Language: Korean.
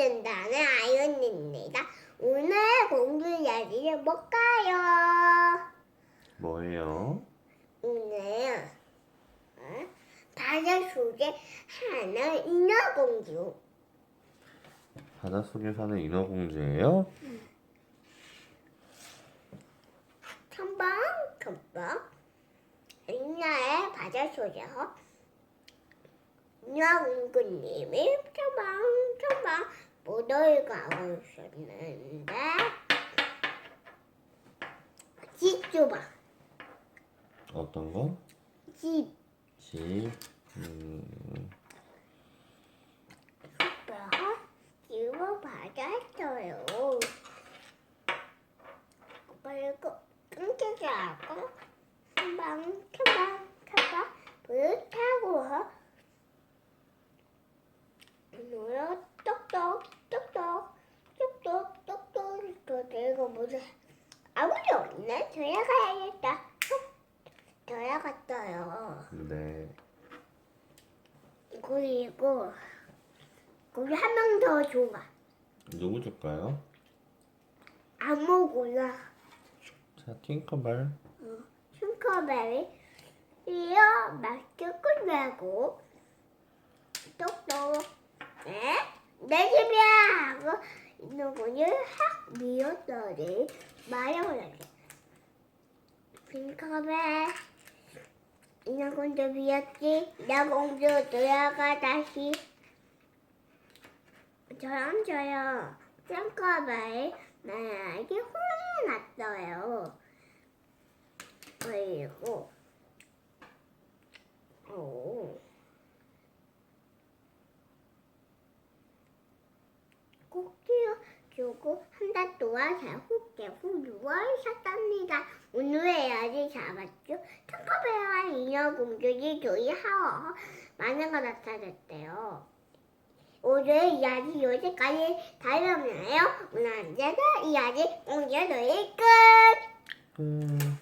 된다는 아이언입니다. 오늘 공부 이야기는 뭘까요? 뭐예요? 오늘 어? 바다 속에 사는 인어공주. 바닷속에 사는 인어공주예요? 첨벙 첨벙 인어의 바다 속에서 인어공주님이 첨벙 보도를 가고 있었는데? 집 줘봐. 어떤 거? 집. 집. 음, 아빠가 집을 받았어요 이거 끊기지 않고? 첨벙 첨벙 첨벙 불을 타고 노래 똑똑 똑똑 똑똑 똑똑 또 뭐지 아무도 없네 들어가야겠다 쏙 들어갔어요 네. 그리고 거기 한 명더 줘봐 누구 줄까요? 아무거나 자, 팅커벨. 슈커베리 이어 맛있게 끝내고 똑똑 네? 내 집이야 하고 누구를 확 미웠더니 말해보려고 핑커베. 인어공주 미웠지? 인어공주 돌아가 다시. 저랑 저요 핑커베 나에게 혼이 났어요. 그리고 오. 꼭지어 주고 한 달 동안 잘후개후 누워 있었답니다. 오늘의 이야기 잡았죠? 청커베와 인어공주이 조이 하워 많은 거 나타났대요. 오늘 이야기 여기까지 다녀오나요? 오늘 언제나 이야기 공주의 끝! 끝.